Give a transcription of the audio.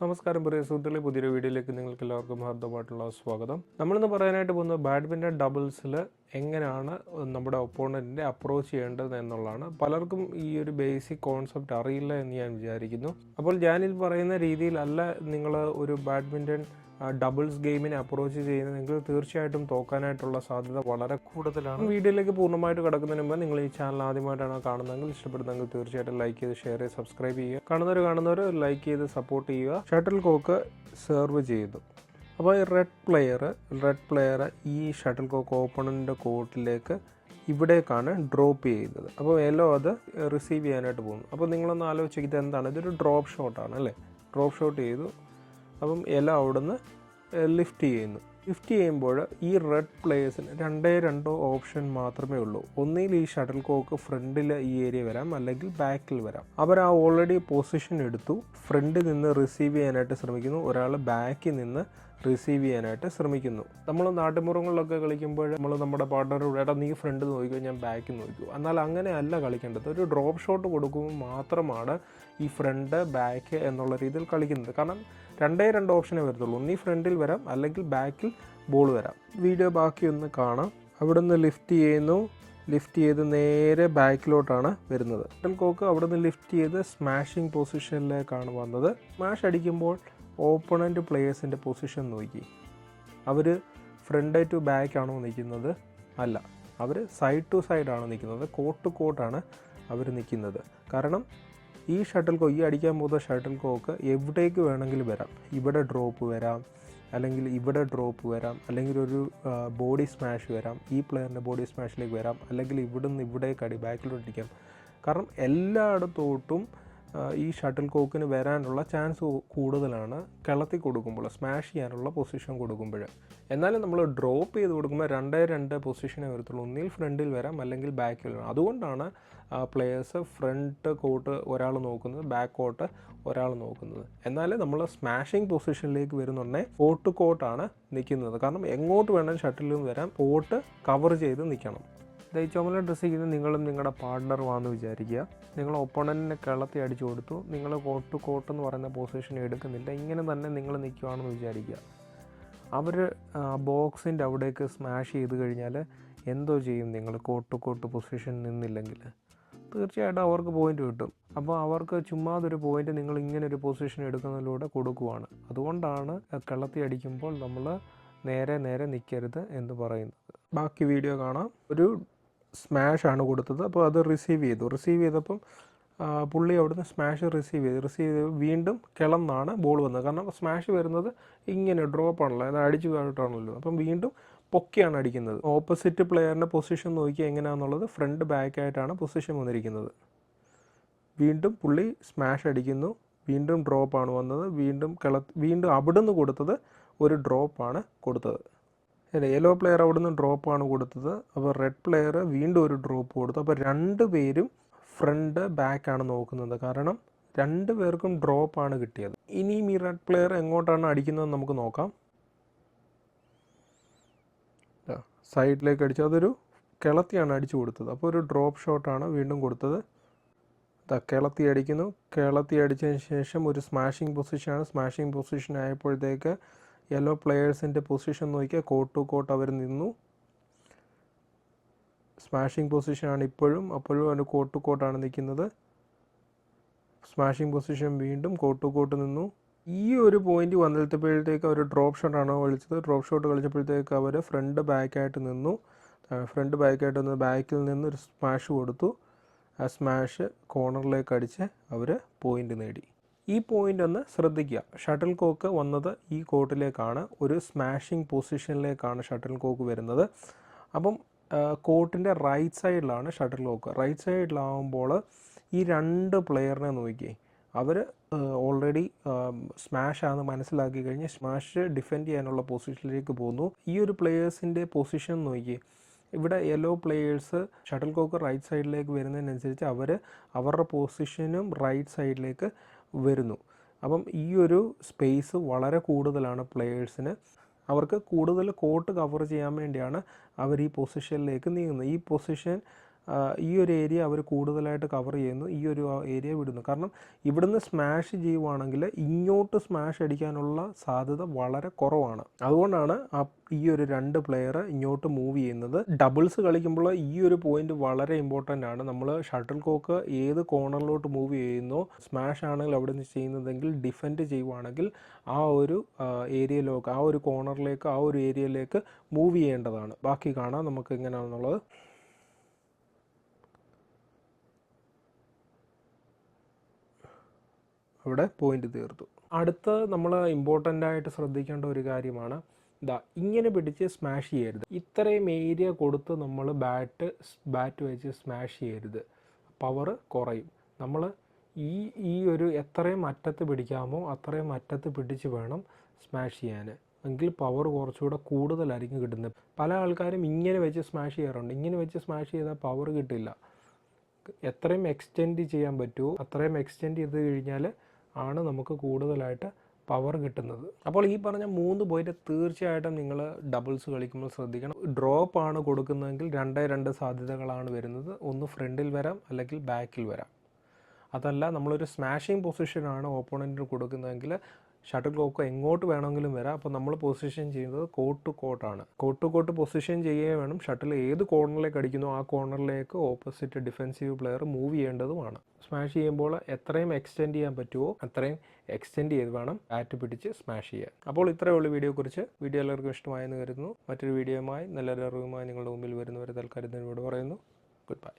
നമസ്കാരം പ്രിയ സുഹൃത്തുക്കളെ പുതിയൊരു വീഡിയോയിലേക്ക് നിങ്ങൾക്ക് എല്ലാവർക്കും ഹാർദമായിട്ടുള്ള സ്വാഗതം. നമ്മളിന്ന് പറയാനായിട്ട് പോകുന്നത് ബാഡ്മിന്റൺ ഡബിൾസിൽ എങ്ങനെയാണ് നമ്മുടെ ഒപ്പോണന്റിനെ അപ്രോച്ച് ചെയ്യേണ്ടത് എന്നുള്ളതാണ് പലർക്കും ഈ ഒരു ബേസിക് കോൺസെപ്റ്റ് അറിയില്ല എന്ന് ഞാൻ വിചാരിക്കുന്നു. അപ്പോൾ ഞാനിത് പറയുന്ന രീതിയിലല്ല നിങ്ങൾ ഒരു ബാഡ്മിന്റൺ ഡബിൾസ് ഗെയിമിനെ അപ്രോച്ച് ചെയ്യുന്നതെങ്കിൽ തീർച്ചയായിട്ടും തോക്കാനായിട്ടുള്ള സാധ്യത വളരെ കൂടുതലാണ്. വീഡിയോയിലേക്ക് പൂർണമായിട്ട് കിടക്കുന്നതിന് മുമ്പ് നിങ്ങൾ ഈ ചാനൽ ആദ്യമായിട്ടാണ് കാണുന്നതെങ്കിൽ ഇഷ്ടപ്പെടുന്നെങ്കിൽ തീർച്ചയായിട്ടും ലൈക്ക് ചെയ്ത് ഷെയർ ചെയ്ത് സബ്സ്ക്രൈബ് ചെയ്യുക. കാണുന്നവർ കാണുന്നവർ ലൈക്ക് ചെയ്ത് സപ്പോർട്ട് ചെയ്യുക. ഷട്ടിൽ കോക്ക് സെർവ് ചെയ്തു. അപ്പോൾ ഈ റെഡ് പ്ലെയർ റെഡ് പ്ലെയർ ഈ ഷട്ടിൽ കോക്ക് ഓപ്പണന്റെ കോർട്ടിലേക്ക് ഇവിടേക്കാണ് ഡ്രോപ്പ് ചെയ്യുന്നത്. അപ്പോൾ യെല്ലോ അത് റിസീവ് ചെയ്യാനായിട്ട് പോകുന്നു. അപ്പോൾ നിങ്ങളൊന്ന് ആലോചിക്കുന്നത് എന്താണ് ഇതൊരു ഡ്രോപ്പ് ഷോട്ടാണ് അല്ലേ? ഡ്രോപ്പ് ഷോട്ട് ചെയ്തു. അപ്പം യെല്ലോ അവിടുന്ന് ലിഫ്റ്റ് ചെയ്യുന്നു. ലിഫ്റ്റ് ചെയ്യുമ്പോൾ ഈ റെഡ് പ്ലേയേഴ്സിന് രണ്ടേ രണ്ടോ ഓപ്ഷൻ മാത്രമേ ഉള്ളൂ. ഒന്നിൽ ഈ ഷട്ടിൽ കോക്ക് ഫ്രണ്ടിൽ ഈ ഏരിയ വരാം അല്ലെങ്കിൽ ബാക്കിൽ വരാം. അവർ ആ ഓൾറെഡി പൊസിഷൻ എടുത്തു. ഫ്രണ്ടിൽ നിന്ന് റിസീവ് ചെയ്യാനായിട്ട് ശ്രമിക്കുന്നു. ഒരാൾ ബാക്കിൽ നിന്ന് റിസീവ് ചെയ്യാനായിട്ട് ശ്രമിക്കുന്നു. നമ്മൾ നാട്ടുമ്പുറങ്ങളിലൊക്കെ കളിക്കുമ്പോൾ നമ്മൾ നമ്മുടെ പാർട്ട്ണറോട് എടാ നീ ഫ്രണ്ട് നോക്കിക്കോ ഞാൻ ബാക്ക് നോക്കിക്കോ എന്നാൽ അങ്ങനെ അല്ല കളിക്കേണ്ടത്. ഒരു ഡ്രോപ്പ് ഷോട്ട് കൊടുക്കുമ്പോൾ മാത്രമാണ് ഈ ഫ്രണ്ട് ബാക്ക് എന്നുള്ള രീതിയിൽ കളിക്കുന്നത്. കാരണം രണ്ടേ രണ്ട് ഓപ്ഷനേ വരത്തുള്ളൂ. ഒന്നീ ഫ്രണ്ടിൽ വരാം അല്ലെങ്കിൽ ബാക്കിൽ ബോൾ വരാം. വീഡിയോ ബാക്കി ഒന്ന് കാണാം. അവിടെ നിന്ന് ലിഫ്റ്റ് ചെയ്യുന്നു. ലിഫ്റ്റ് ചെയ്ത് നേരെ ബാക്കിലോട്ടാണ് വരുന്നത്. കോക്ക് അവിടെ നിന്ന് ലിഫ്റ്റ് ചെയ്ത് സ്മാഷിംഗ് പൊസിഷനിലേക്കാണ് വന്നത്. സ്മാഷ് അടിക്കുമ്പോൾ ഓപ്പണന്റ് പ്ലേയേഴ്സിന്റെ പൊസിഷൻ നോക്കി. അവർ ഫ്രണ്ട് ടു ബാക്ക് ആണോ നിൽക്കുന്നത്? അല്ല. അവർ സൈഡ് ടു സൈഡ് ആണോ നിൽക്കുന്നത്. കോട്ട് ടു കോട്ടാണ് അവർ നിൽക്കുന്നത്. കാരണം ഈ ഷട്ടിൽ കോ ഈ അടിക്കാൻ പോകുന്ന ഷട്ടിൽ കോക്ക് എവിടേക്ക് വേണമെങ്കിലും വരാം. ഇവിടെ ഡ്രോപ്പ് വരാം. അല്ലെങ്കിൽ ഇവിടെ ഡ്രോപ്പ് വരാം. അല്ലെങ്കിൽ ഒരു ബോഡി സ്മാഷ് വരാം. ഈ പ്ലെയറിന്റെ ബോഡി സ്മാഷിലേക്ക് വരാം. അല്ലെങ്കിൽ ഇവിടുന്ന് ഇവിടേക്ക് അടി ബാക്കിലോട്ട് അടിക്കാം. കാരണം എല്ലായിടത്തോട്ടും ഈ ഷട്ടിൽ കോക്കിന് വരാനുള്ള ചാൻസ് കൂടുതലാണ്. കിളത്തി കൊടുക്കുമ്പോൾ സ്മാഷ് ചെയ്യാനുള്ള പൊസിഷൻ കൊടുക്കുമ്പോൾ. എന്നാലും നമ്മൾ ഡ്രോപ്പ് ചെയ്ത് കൊടുക്കുമ്പോൾ രണ്ടേ രണ്ട് പൊസിഷനെ വരത്തുള്ളൂ. ഒന്നിൽ ഫ്രണ്ടിൽ വരാം അല്ലെങ്കിൽ ബാക്കിൽ വരാം. അതുകൊണ്ടാണ് പ്ലെയേഴ്സ് ഫ്രണ്ട് കോട്ട് ഒരാൾ നോക്കുന്നത് ബാക്ക് കോട്ട് ഒരാൾ നോക്കുന്നത്. എന്നാൽ നമ്മൾ സ്മാഷിംഗ് പൊസിഷനിലേക്ക് വരുന്നുണ്ടെങ്കിൽ കോട്ട് കോട്ടാണ് നിൽക്കുന്നത്. കാരണം എങ്ങോട്ട് വേണമെങ്കിലും ഷട്ടിലും വരാം കോട്ട് കവർ ചെയ്ത് നിൽക്കണം. ഈ ചുമല ഡ്രസ്സ് ചെയ്യുന്നത് നിങ്ങളും നിങ്ങളുടെ പാർട്ണറുമാണെന്ന് വിചാരിക്കുക. നിങ്ങൾ ഒപ്പണന്റിനെ കിളത്തി അടിച്ചു കൊടുത്തു. നിങ്ങൾ കോട്ട് കോട്ട് എന്ന് പറയുന്ന പൊസിഷൻ എടുക്കുന്നില്ല. ഇങ്ങനെ തന്നെ നിങ്ങൾ നിൽക്കുകയാണെന്ന് വിചാരിക്കുക. അവർ ബോക്സിന്റെ അവിടേക്ക് സ്മാഷ് ചെയ്ത് കഴിഞ്ഞാൽ എന്തോ ചെയ്യും നിങ്ങൾ കോട്ട് കോട്ട് പൊസിഷൻ നിന്നില്ലെങ്കിൽ. തീർച്ചയായിട്ടും അവർക്ക് പോയിന്റ് കിട്ടും. അപ്പോൾ അവർക്ക് ചുമ്മാതൊരു പോയിന്റ് നിങ്ങൾ ഇങ്ങനെ ഒരു പൊസിഷൻ എടുക്കുന്നതിലൂടെ കൊടുക്കുവാണ്. അതുകൊണ്ടാണ് കിളത്തി അടിക്കുമ്പോൾ നമ്മൾ നേരെ നേരെ നിൽക്കരുത് എന്ന് പറയുന്നത്. ബാക്കി വീഡിയോ കാണാം. ഒരു സ്മാഷ് ആണ് കൊടുത്തത്. അപ്പോൾ അത് റിസീവ് ചെയ്തു. റിസീവ് ചെയ്തപ്പം പുള്ളി അവിടുന്ന് സ്മാഷ് റിസീവ് ചെയ്തു. റിസീവ് ചെയ്ത് വീണ്ടും കിളന്നാണ് ബോൾ വന്നത്. കാരണം സ്മാഷ് വരുന്നത് ഇങ്ങനെ ഡ്രോപ്പ് ആണല്ലോ. അത് അടിച്ചു പോയിട്ടാണല്ലോ. അപ്പം വീണ്ടും പൊക്കിയാണ് അടിക്കുന്നത്. ഓപ്പോസിറ്റ് പ്ലെയറിന്റെ പൊസിഷൻ നോക്കി എങ്ങനെയാണെന്നുള്ളത് ഫ്രണ്ട് ബാക്ക് ആയിട്ടാണ് പൊസിഷൻ വന്നിരിക്കുന്നത്. വീണ്ടും പുള്ളി സ്മാഷ് അടിക്കുന്നു. വീണ്ടും ഡ്രോപ്പാണ് വന്നത്. വീണ്ടും കിള വീണ്ടും അവിടുന്ന് കൊടുത്തത് ഒരു ഡ്രോപ്പാണ് കൊടുത്തത്. അല്ലേ യെല്ലോ പ്ലെയർ അവിടെ നിന്ന് ഡ്രോപ്പാണ് കൊടുത്തത്. അപ്പോൾ റെഡ് പ്ലെയർ വീണ്ടും ഒരു ഡ്രോപ്പ് കൊടുത്തു. അപ്പോൾ രണ്ട് പേരും ഫ്രണ്ട് ബാക്കാണ് നോക്കുന്നത്. കാരണം രണ്ട് പേർക്കും ഡ്രോപ്പാണ് കിട്ടിയത്. ഇനിയും ഈ റെഡ് പ്ലെയർ എങ്ങോട്ടാണ് അടിക്കുന്നത് നമുക്ക് നോക്കാം. സൈഡിലേക്ക് അടിച്ചു അതൊരു കിളത്തിയാണ് അടിച്ചു കൊടുത്തത്. അപ്പോൾ ഒരു ഡ്രോപ്പ് ഷോട്ടാണ് വീണ്ടും കൊടുത്തത്. കിളത്തി അടിക്കുന്നു. കിളത്തി അടിച്ചതിന് ശേഷം ഒരു സ്മാഷിംഗ് പൊസിഷനാണ് സ്മാഷിംഗ് പൊസിഷൻ ആയപ്പോഴത്തേക്ക് യെല്ലോ പ്ലെയേഴ്സിന്റെ പൊസിഷൻ നോക്കിയാൽ കോട്ട് ടു കോട്ട് അവർ നിന്നു. സ്മാഷിംഗ് പൊസിഷനാണ് ഇപ്പോഴും. അപ്പോഴും അവർ കോട്ട് ടു കോട്ടാണ് നിൽക്കുന്നത് സ്മാഷിംഗ് പൊസിഷൻ വീണ്ടും കോട്ട് ടു കോട്ട് നിന്നു. ഈ ഒരു പോയിന്റ് വന്നിട്ടപ്പോഴത്തേക്ക് അവർ ഡ്രോപ്പ് ഷോട്ടാണ് കളിച്ചത് ഡ്രോപ്പ് ഷോട്ട് കളിച്ചപ്പോഴത്തേക്ക് അവർ ഫ്രണ്ട് ബാക്കായിട്ട് നിന്നു. ഫ്രണ്ട് ബാക്കായിട്ട് നിന്ന് ബാക്കിൽ നിന്ന് ഒരു സ്മാഷ് കൊടുത്തു. ആ സ്മാഷ് കോർണറിലേക്ക് അടിച്ച് അവർ പോയിന്റ് നേടി. ഈ പോയിന്റ് ഒന്ന് ശ്രദ്ധിക്കുക. ഷട്ടിൽ കോക്ക് വന്നത് ഈ കോർട്ടിലേക്കാണ് ഒരു സ്മാഷിംഗ് പൊസിഷനിലേക്കാണ് ഷട്ടിൽ കോക്ക് വരുന്നത്. അപ്പം കോർട്ടിന്റെ റൈറ്റ് സൈഡിലാണ് ഷട്ടിൽ കോക്ക് റൈറ്റ് സൈഡിലാവുമ്പോൾ ഈ രണ്ട് പ്ലെയറിനെ നോക്കി അവർ ഓൾറെഡി സ്മാഷ് ആണെന്ന് മനസ്സിലാക്കി കഴിഞ്ഞ് സ്മാഷ് ഡിഫെൻഡ് ചെയ്യാനുള്ള പൊസിഷനിലേക്ക് പോകുന്നു. ഈ ഒരു പ്ലെയേഴ്സിന്റെ പൊസിഷൻ നോക്കി ഇവിടെ yellow players shuttle cock right സൈഡിലേക്ക് വരുന്നതിനനുസരിച്ച് അവർ അവരുടെ പൊസിഷനും റൈറ്റ് സൈഡിലേക്ക് വരുന്നു. അപ്പം ഈ ഒരു സ്പേസ് വളരെ കൂടുതലാണ് പ്ലെയേഴ്സിന് അവർക്ക് കൂടുതൽ കോട്ട് കവർ ചെയ്യാൻ വേണ്ടിയാണ് അവർ ഈ പൊസിഷനിലേക്ക് നീങ്ങുന്നത്. ഈ പൊസിഷൻ ഈ ഒരു ഏരിയ അവർ കൂടുതലായിട്ട് കവർ ചെയ്യുന്നു ഈ ഒരു ഏരിയ വിടുന്നു. കാരണം ഇവിടുന്ന് സ്മാഷ് ചെയ്യുവാണെങ്കിൽ ഇങ്ങോട്ട് സ്മാഷ് അടിക്കാനുള്ള സാധ്യത വളരെ കുറവാണ്. അതുകൊണ്ടാണ് ആ ഈ ഒരു രണ്ട് പ്ലെയർ ഇങ്ങോട്ട് മൂവ് ചെയ്യുന്നത്. ഡബിൾസ് കളിക്കുമ്പോൾ ഈ ഒരു പോയിന്റ് വളരെ ഇമ്പോർട്ടന്റ് ആണ്. നമ്മൾ ഷട്ടിൽ കോക്ക് ഏത് കോർണറിലോട്ട് മൂവ് ചെയ്യുന്നോ സ്മാഷ് ആണെങ്കിൽ അവിടെ നിന്ന് ചെയ്യുന്നതെങ്കിൽ ഡിഫെൻഡ് ചെയ്യുവാണെങ്കിൽ ആ ഒരു ഏരിയയിലേക്ക് ആ ഒരു കോർണറിലേക്ക് ആ ഒരു ഏരിയയിലേക്ക് മൂവ് ചെയ്യേണ്ടതാണ്. ബാക്കി കാണാം നമുക്ക് എങ്ങനെയാണെന്നുള്ളത്. അവിടെ പോയിന്റ് തീർത്തു. അടുത്ത നമ്മൾ ഇമ്പോർട്ടന്റ് ആയിട്ട് ശ്രദ്ധിക്കേണ്ട ഒരു കാര്യമാണ് ഇതാ ഇങ്ങനെ പിടിച്ച് സ്മാഷ് ചെയ്യരുത്. ഇത്രയും ഏരിയ കൊടുത്ത് നമ്മൾ ബാറ്റ് ബാറ്റ് വെച്ച് സ്മാഷ് ചെയ്യരുത്. പവർ കുറയും. നമ്മൾ ഈ ഈ ഒരു എത്രയും അറ്റത്ത് പിടിക്കാമോ അത്രയും അറ്റത്ത് പിടിച്ച് വേണം സ്മാഷ് ചെയ്യാൻ. എങ്കിൽ പവർ കുറച്ചുകൂടെ കൂടുതലായിരിക്കും കിട്ടുന്നത്. പല ആൾക്കാരും ഇങ്ങനെ വെച്ച് സ്മാഷ് ചെയ്യാറുണ്ട്. ഇങ്ങനെ വെച്ച് സ്മാഷ് ചെയ്താൽ പവർ കിട്ടില്ല. എത്രയും എക്സ്റ്റെൻഡ് ചെയ്യാൻ പറ്റുമോ അത്രയും എക്സ്റ്റെൻഡ് ചെയ്ത് കഴിഞ്ഞാൽ ആണ് നമുക്ക് കൂടുതലായിട്ട് പവർ കിട്ടുന്നത്. അപ്പോൾ ഈ പറഞ്ഞ മൂന്ന് പോയിന്റ് തീർച്ചയായിട്ടും നിങ്ങൾ ഡബിൾസ് കളിക്കുമ്പോൾ ശ്രദ്ധിക്കണം. ഡ്രോപ്പ് ആണ് കൊടുക്കുന്നതെങ്കിൽ രണ്ടേ രണ്ട് സാധ്യതകളാണ് വരുന്നത്. ഒന്ന് ഫ്രണ്ടിൽ വരാം അല്ലെങ്കിൽ ബാക്കിൽ വരാം. അതല്ല നമ്മളൊരു സ്മാഷിങ് പൊസിഷനാണ് ഓപ്പോണന്റിന് കൊടുക്കുന്നതെങ്കിൽ ഷട്ടിൽ കോക്ക് എങ്ങോട്ട് വേണമെങ്കിലും വരാം. അപ്പോൾ നമ്മൾ പൊസിഷൻ ചെയ്യുന്നത് കോട്ട് ടു കോട്ടാണ് കോട്ട് ടു കോട്ട് പൊസിഷൻ ചെയ്യുകയും വേണം. ഷട്ടിൽ ഏത് കോർണറിലേക്ക് അടിക്കുന്നു ആ കോർണറിലേക്ക് ഓപ്പോസിറ്റ് ഡിഫെൻസീവ് പ്ലെയർ മൂവ് ചെയ്യേണ്ടതുമാണ്. സ്മാഷ് ചെയ്യുമ്പോൾ എത്രയും എക്സ്റ്റെൻഡ് ചെയ്യാൻ പറ്റുമോ അത്രയും എക്സ്റ്റെൻഡ് ചെയ്ത് വേണം ബാറ്റ് പിടിച്ച് സ്മാഷ് ചെയ്യുക അപ്പോൾ ഇത്രയേ ഉള്ളൂ വീഡിയോ വീഡിയോയെക്കുറിച്ച്. വീഡിയോ എല്ലാവർക്കും ഇഷ്ടമായെന്ന് കരുതുന്നു. മറ്റൊരു വീഡിയോയുമായി നല്ലൊരു അറിവുമായി നിങ്ങളുടെ മുമ്പിൽ വരുന്നവരെ തൽക്കാലം ഇതിനോട് പറയുന്നു. Good bye